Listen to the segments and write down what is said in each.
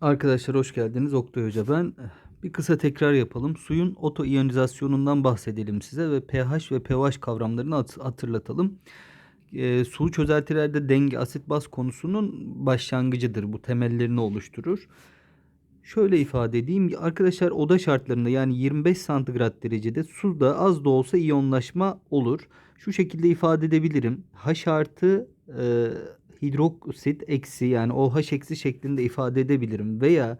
Arkadaşlar hoş geldiniz. Oktay Hoca ben. Bir kısa tekrar yapalım. Suyun otoiyonizasyonundan bahsedelim size ve pH ve pH kavramlarını hat- hatırlatalım. Ee, sulu çözeltilerde denge asit baz konusunun başlangıcıdır. Bu temellerini oluşturur. Şöyle ifade edeyim. Arkadaşlar oda şartlarında yani 25 santigrat derecede suda az da olsa iyonlaşma olur. Şu şekilde ifade edebilirim. H artı e, hidroksit eksi yani OH eksi şeklinde ifade edebilirim. Veya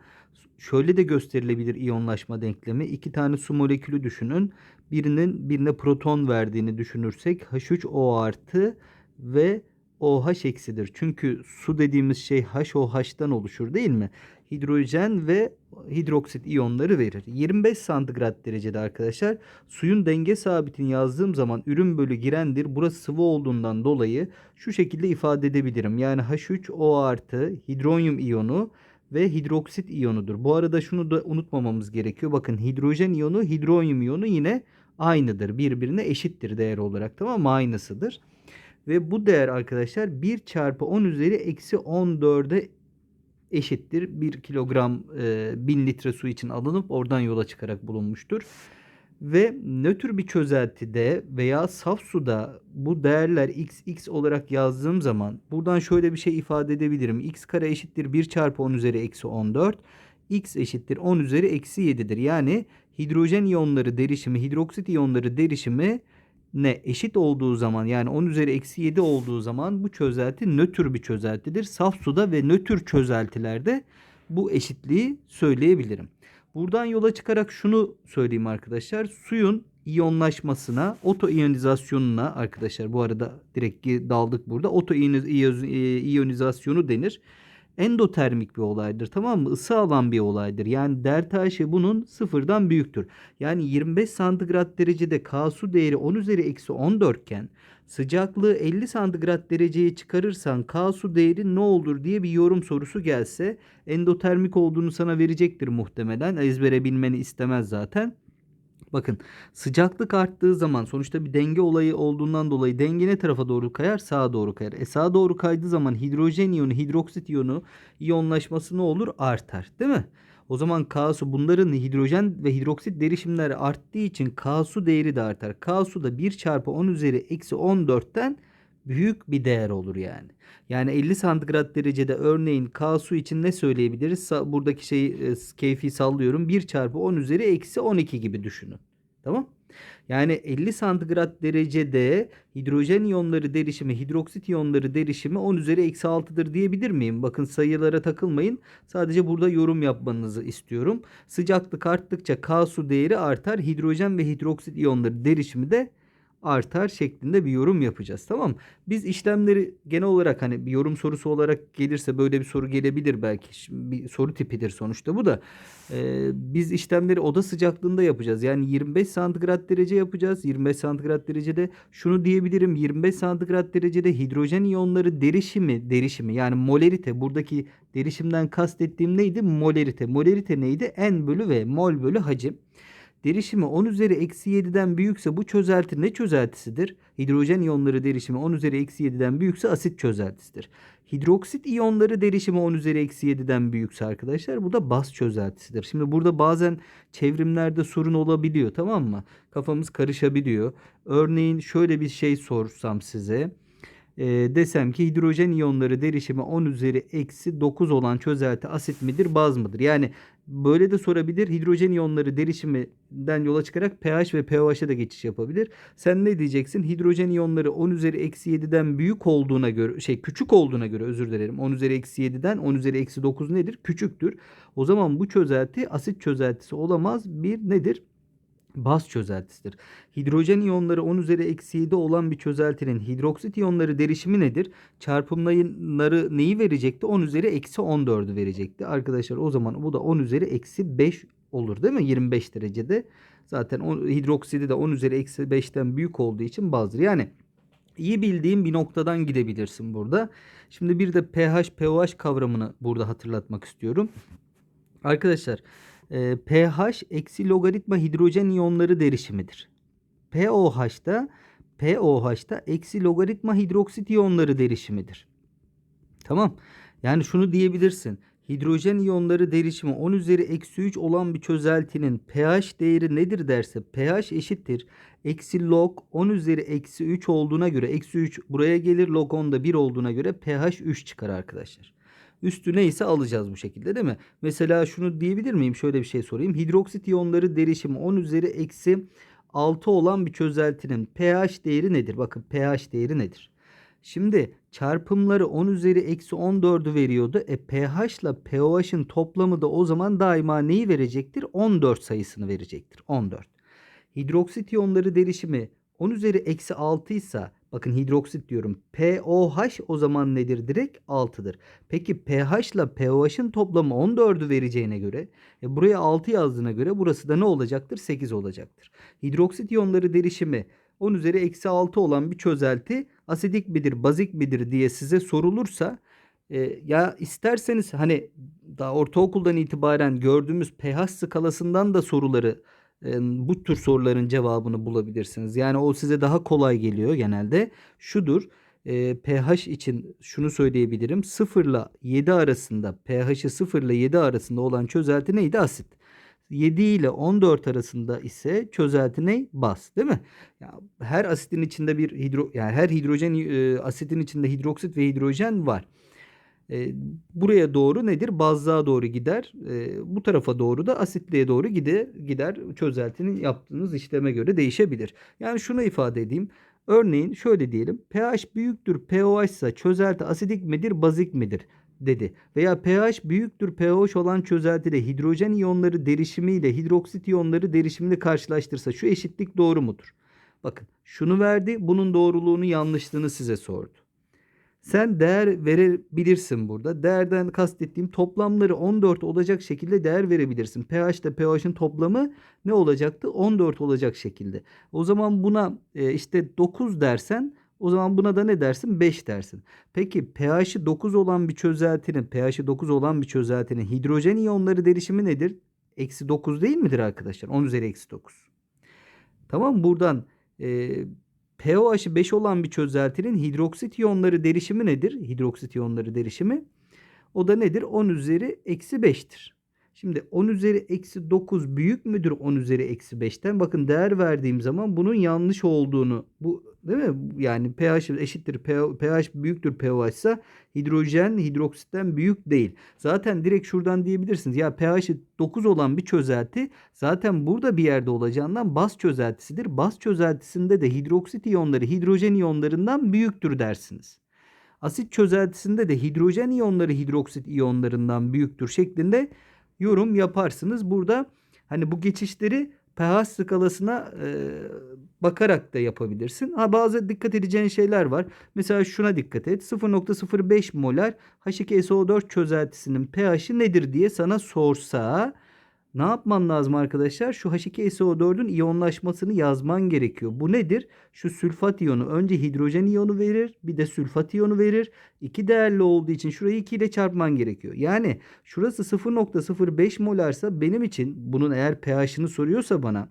şöyle de gösterilebilir iyonlaşma denklemi. İki tane su molekülü düşünün. Birinin birine proton verdiğini düşünürsek H3O artı ve OH eksidir. Çünkü su dediğimiz şey HOH'tan oluşur değil mi? Hidrojen ve hidroksit iyonları verir. 25 santigrat derecede arkadaşlar suyun denge sabitini yazdığım zaman ürün bölü girendir. Burası sıvı olduğundan dolayı şu şekilde ifade edebilirim. Yani H3O artı hidronyum iyonu ve hidroksit iyonudur. Bu arada şunu da unutmamamız gerekiyor. Bakın hidrojen iyonu, hidronyum iyonu yine aynıdır. Birbirine eşittir değer olarak tamam mı? Aynısıdır. Ve bu değer arkadaşlar 1 çarpı 10 üzeri eksi 14'e eşittir. 1 kilogram e, 1000 litre su için alınıp oradan yola çıkarak bulunmuştur. Ve nötr bir çözeltide veya saf suda bu değerler x x olarak yazdığım zaman buradan şöyle bir şey ifade edebilirim. x kare eşittir 1 çarpı 10 üzeri eksi 14. x eşittir 10 üzeri eksi 7'dir. Yani hidrojen iyonları derişimi, hidroksit iyonları derişimi ne eşit olduğu zaman yani 10 üzeri eksi 7 olduğu zaman bu çözelti nötr bir çözeltidir. Saf suda ve nötr çözeltilerde bu eşitliği söyleyebilirim. Buradan yola çıkarak şunu söyleyeyim arkadaşlar. Suyun iyonlaşmasına, otoiyonizasyonuna arkadaşlar bu arada direkt daldık burada. Otoiyonizasyonu denir. Endotermik bir olaydır tamam mı? Isı alan bir olaydır. Yani delta H bunun sıfırdan büyüktür. Yani 25 santigrat derecede K su değeri 10 üzeri eksi 14 iken sıcaklığı 50 santigrat dereceye çıkarırsan K su değeri ne olur diye bir yorum sorusu gelse endotermik olduğunu sana verecektir muhtemelen. Ezbere bilmeni istemez zaten. Bakın sıcaklık arttığı zaman sonuçta bir denge olayı olduğundan dolayı denge ne tarafa doğru kayar? Sağa doğru kayar. E sağa doğru kaydığı zaman hidrojen iyonu, hidroksit iyonu iyonlaşması ne olur? Artar. Değil mi? O zaman K su bunların hidrojen ve hidroksit derişimleri arttığı için K su değeri de artar. K su da 1 çarpı 10 üzeri eksi 14'ten büyük bir değer olur yani. Yani 50 santigrat derecede örneğin K su için ne söyleyebiliriz? Buradaki şeyi e, keyfi sallıyorum. 1 çarpı 10 üzeri eksi 12 gibi düşünün. Tamam. Yani 50 santigrat derecede hidrojen iyonları derişimi, hidroksit iyonları derişimi 10 üzeri eksi 6'dır diyebilir miyim? Bakın sayılara takılmayın. Sadece burada yorum yapmanızı istiyorum. Sıcaklık arttıkça K su değeri artar. Hidrojen ve hidroksit iyonları derişimi de artar şeklinde bir yorum yapacağız. Tamam mı? Biz işlemleri genel olarak hani bir yorum sorusu olarak gelirse böyle bir soru gelebilir belki. Bir soru tipidir sonuçta bu da. Ee, biz işlemleri oda sıcaklığında yapacağız. Yani 25 santigrat derece yapacağız. 25 santigrat derecede şunu diyebilirim. 25 santigrat derecede hidrojen iyonları derişimi, derişimi yani molerite buradaki derişimden kastettiğim neydi? Molerite. Molerite neydi? N bölü V. Mol bölü hacim. Derişimi 10 üzeri eksi 7'den büyükse bu çözelti ne çözeltisidir? Hidrojen iyonları derişimi 10 üzeri eksi 7'den büyükse asit çözeltisidir. Hidroksit iyonları derişimi 10 üzeri eksi 7'den büyükse arkadaşlar bu da baz çözeltisidir. Şimdi burada bazen çevrimlerde sorun olabiliyor tamam mı? Kafamız karışabiliyor. Örneğin şöyle bir şey sorsam size e, desem ki hidrojen iyonları derişimi 10 üzeri eksi 9 olan çözelti asit midir baz mıdır? Yani böyle de sorabilir. Hidrojen iyonları derişiminden yola çıkarak pH ve pOH'a da geçiş yapabilir. Sen ne diyeceksin? Hidrojen iyonları 10 üzeri eksi 7'den büyük olduğuna göre şey küçük olduğuna göre özür dilerim. 10 üzeri eksi 7'den 10 üzeri eksi 9 nedir? Küçüktür. O zaman bu çözelti asit çözeltisi olamaz. Bir nedir? Baz çözeltisidir. Hidrojen iyonları 10 üzeri eksi 7 olan bir çözeltinin hidroksit iyonları derişimi nedir? Çarpımları neyi verecekti? 10 üzeri eksi 14'ü verecekti. Arkadaşlar o zaman bu da 10 üzeri eksi 5 olur değil mi? 25 derecede. Zaten hidroksidi de 10 üzeri eksi 5'ten büyük olduğu için bazdır. Yani iyi bildiğim bir noktadan gidebilirsin burada. Şimdi bir de pH, pOH kavramını burada hatırlatmak istiyorum. Arkadaşlar e, pH eksi logaritma hidrojen iyonları derişimidir. pOH'da pOH'da eksi logaritma hidroksit iyonları derişimidir. Tamam. Yani şunu diyebilirsin. hidrojen iyonları derişimi 10 üzeri eksi 3 olan bir çözeltinin pH değeri nedir derse pH eşittir. Eksi log 10 üzeri eksi 3 olduğuna göre eksi 3 buraya gelir log 10 da 1 olduğuna göre pH 3 çıkar arkadaşlar. Üstü neyse alacağız bu şekilde değil mi? Mesela şunu diyebilir miyim? Şöyle bir şey sorayım. Hidroksit iyonları derişimi 10 üzeri eksi 6 olan bir çözeltinin pH değeri nedir? Bakın pH değeri nedir? Şimdi çarpımları 10 üzeri eksi 14'ü veriyordu. E pH ile pOH'ın toplamı da o zaman daima neyi verecektir? 14 sayısını verecektir. 14. Hidroksit iyonları derişimi 10 üzeri eksi 6 ise bakın hidroksit diyorum. pOH o zaman nedir? Direkt 6'dır. Peki pH ile pOH'ın toplamı 14'ü vereceğine göre e buraya 6 yazdığına göre burası da ne olacaktır? 8 olacaktır. Hidroksit iyonları derişimi 10 üzeri eksi 6 olan bir çözelti asidik midir, bazik midir diye size sorulursa e, ya isterseniz hani daha ortaokuldan itibaren gördüğümüz pH skalasından da soruları bu tür soruların cevabını bulabilirsiniz. Yani o size daha kolay geliyor genelde. Şudur. E, pH için şunu söyleyebilirim. 0 ile 7 arasında pH'i 0 ile 7 arasında olan çözelti neydi? Asit. 7 ile 14 arasında ise çözelti ne? Baz, değil mi? Ya her asitin içinde bir hidro yani her hidrojen e, asitin içinde hidroksit ve hidrojen var. E, buraya doğru nedir? Bazlığa doğru gider. E, bu tarafa doğru da asitliğe doğru gider. Gider. Çözeltinin yaptığınız işleme göre değişebilir. Yani şunu ifade edeyim. Örneğin şöyle diyelim. pH büyüktür pOH ise çözelti asidik midir, bazik midir? dedi. Veya pH büyüktür pH olan çözeltide hidrojen iyonları derişimiyle hidroksit iyonları derişimini karşılaştırsa şu eşitlik doğru mudur? Bakın şunu verdi. Bunun doğruluğunu yanlışlığını size sordu. Sen değer verebilirsin burada. Değerden kastettiğim toplamları 14 olacak şekilde değer verebilirsin. pH ile pH'in toplamı ne olacaktı? 14 olacak şekilde. O zaman buna e, işte 9 dersen o zaman buna da ne dersin? 5 dersin. Peki pH'i 9 olan bir çözeltinin, pH'i 9 olan bir çözeltinin hidrojen iyonları derişimi nedir? Eksi 9 değil midir arkadaşlar? 10 üzeri eksi 9. Tamam buradan e, pOH'ı 5 olan bir çözeltinin hidroksit iyonları derişimi nedir? Hidroksit iyonları derişimi. O da nedir? 10 üzeri eksi 5'tir. Şimdi 10 üzeri eksi 9 büyük müdür 10 üzeri eksi 5'ten? Bakın değer verdiğim zaman bunun yanlış olduğunu bu değil mi? Yani pH eşittir pH büyüktür pOH ise hidrojen hidroksitten büyük değil. Zaten direkt şuradan diyebilirsiniz. Ya pH'i 9 olan bir çözelti zaten burada bir yerde olacağından baz çözeltisidir. Baz çözeltisinde de hidroksit iyonları hidrojen iyonlarından büyüktür dersiniz. Asit çözeltisinde de hidrojen iyonları hidroksit iyonlarından büyüktür şeklinde yorum yaparsınız. Burada hani bu geçişleri pH skalasına e, bakarak da yapabilirsin. Ha bazı dikkat edeceğin şeyler var. Mesela şuna dikkat et. 0.05 molar H2SO4 çözeltisinin pH'i nedir diye sana sorsa ne yapman lazım arkadaşlar? Şu H2SO4'ün iyonlaşmasını yazman gerekiyor. Bu nedir? Şu sülfat iyonu önce hidrojen iyonu verir bir de sülfat iyonu verir. İki değerli olduğu için şurayı 2 ile çarpman gerekiyor. Yani şurası 0.05 molarsa benim için bunun eğer pH'ini soruyorsa bana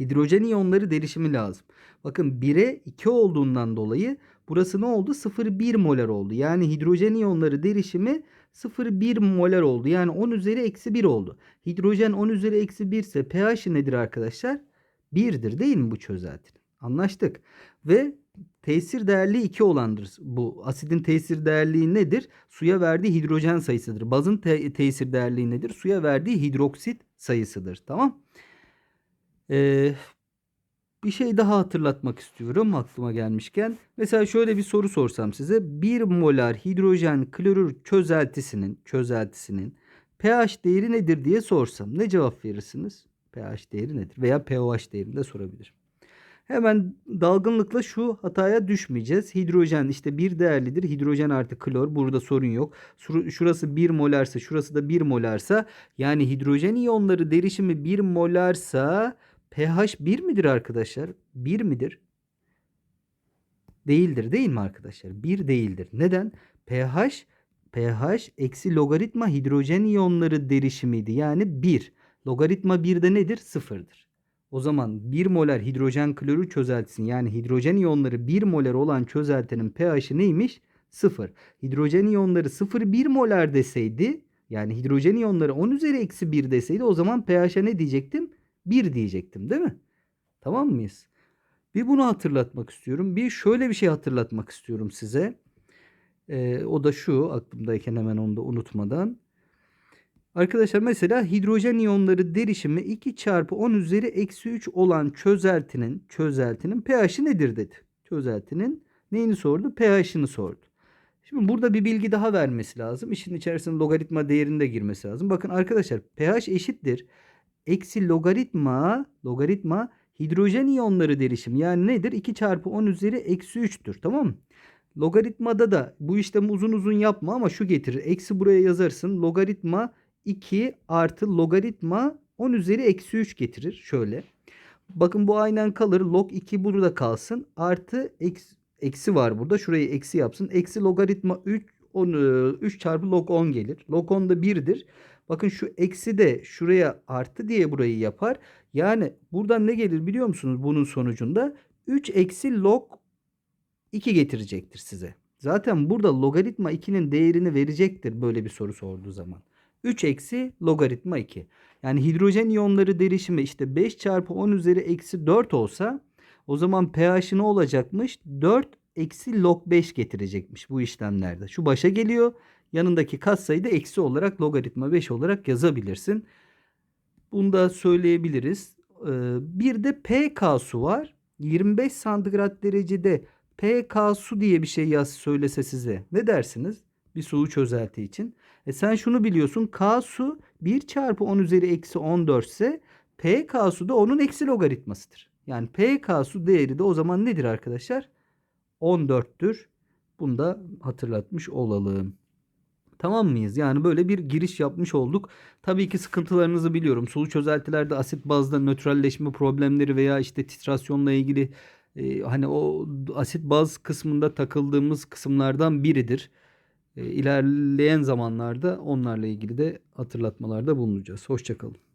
hidrojen iyonları derişimi lazım. Bakın 1'e 2 olduğundan dolayı burası ne oldu? 0,1 molar oldu. Yani hidrojen iyonları derişimi 0,1 molar oldu. Yani 10 üzeri eksi 1 oldu. Hidrojen 10 üzeri eksi 1 ise pH nedir arkadaşlar? 1'dir değil mi bu çözeltinin? Anlaştık. Ve tesir değerli 2 olandır. Bu asidin tesir değerliği nedir? Suya verdiği hidrojen sayısıdır. Bazın te tesir değerliği nedir? Suya verdiği hidroksit sayısıdır. Tamam. Ee, bir şey daha hatırlatmak istiyorum aklıma gelmişken. Mesela şöyle bir soru sorsam size. 1 molar hidrojen klorür çözeltisinin çözeltisinin pH değeri nedir diye sorsam ne cevap verirsiniz? pH değeri nedir? Veya pOH değerini de sorabilirim. Hemen dalgınlıkla şu hataya düşmeyeceğiz. Hidrojen işte bir değerlidir. Hidrojen artı klor. Burada sorun yok. Şurası 1 molarsa şurası da 1 molarsa yani hidrojen iyonları derişimi 1 molarsa pH 1 midir arkadaşlar? 1 midir? Değildir değil mi arkadaşlar? 1 değildir. Neden? pH pH eksi logaritma hidrojen iyonları derişimiydi. Yani 1. Logaritma 1'de nedir? 0'dır. O zaman 1 molar hidrojen klorür çözeltisinin yani hidrojen iyonları 1 molar olan çözeltinin pH'i neymiş? 0. Hidrojen iyonları 0,1 molar deseydi Yani hidrojen iyonları 10 üzeri eksi 1 deseydi o zaman pH'e ne diyecektim? 1 diyecektim değil mi? Tamam mıyız? Bir bunu hatırlatmak istiyorum. Bir şöyle bir şey hatırlatmak istiyorum size. Ee, o da şu aklımdayken hemen onu da unutmadan. Arkadaşlar mesela hidrojen iyonları derişimi 2 çarpı 10 üzeri eksi 3 olan çözeltinin çözeltinin pH'i nedir dedi. Çözeltinin neyini sordu? pH'ini sordu. Şimdi burada bir bilgi daha vermesi lazım. İşin içerisine logaritma değerinde girmesi lazım. Bakın arkadaşlar pH eşittir. Eksi logaritma logaritma hidrojen iyonları derişimi yani nedir? 2 çarpı 10 üzeri eksi 3'tür. Tamam mı? Logaritmada da bu işlemi uzun uzun yapma ama şu getirir. Eksi buraya yazarsın. Logaritma 2 artı logaritma 10 üzeri eksi 3 getirir. Şöyle. Bakın bu aynen kalır. Log 2 burada kalsın. Artı eksi, eksi var burada. Şurayı eksi yapsın. Eksi logaritma 3 10, 3 çarpı log 10 gelir. Log 10 da 1'dir. Bakın şu eksi de şuraya artı diye burayı yapar. Yani buradan ne gelir biliyor musunuz bunun sonucunda? 3 eksi log 2 getirecektir size. Zaten burada logaritma 2'nin değerini verecektir böyle bir soru sorduğu zaman. 3 eksi logaritma 2. Yani hidrojen iyonları derişimi işte 5 çarpı 10 üzeri eksi 4 olsa o zaman pH'i ne olacakmış? 4 eksi log 5 getirecekmiş bu işlemlerde. Şu başa geliyor. Yanındaki katsayı da eksi olarak logaritma 5 olarak yazabilirsin. Bunu da söyleyebiliriz. Ee, bir de pK su var. 25 santigrat derecede pK su diye bir şey yaz söylese size. Ne dersiniz? Bir suyu çözelti için. E sen şunu biliyorsun. K su 1 çarpı 10 üzeri eksi 14 ise pK su da onun eksi logaritmasıdır. Yani pK su değeri de o zaman nedir arkadaşlar? 14'tür. Bunu da hatırlatmış olalım. Tamam mıyız? Yani böyle bir giriş yapmış olduk. Tabii ki sıkıntılarınızı biliyorum. Sulu çözeltilerde asit bazda nötralleşme problemleri veya işte titrasyonla ilgili e, hani o asit baz kısmında takıldığımız kısımlardan biridir. E, ilerleyen zamanlarda onlarla ilgili de hatırlatmalarda bulunacağız. Hoşçakalın.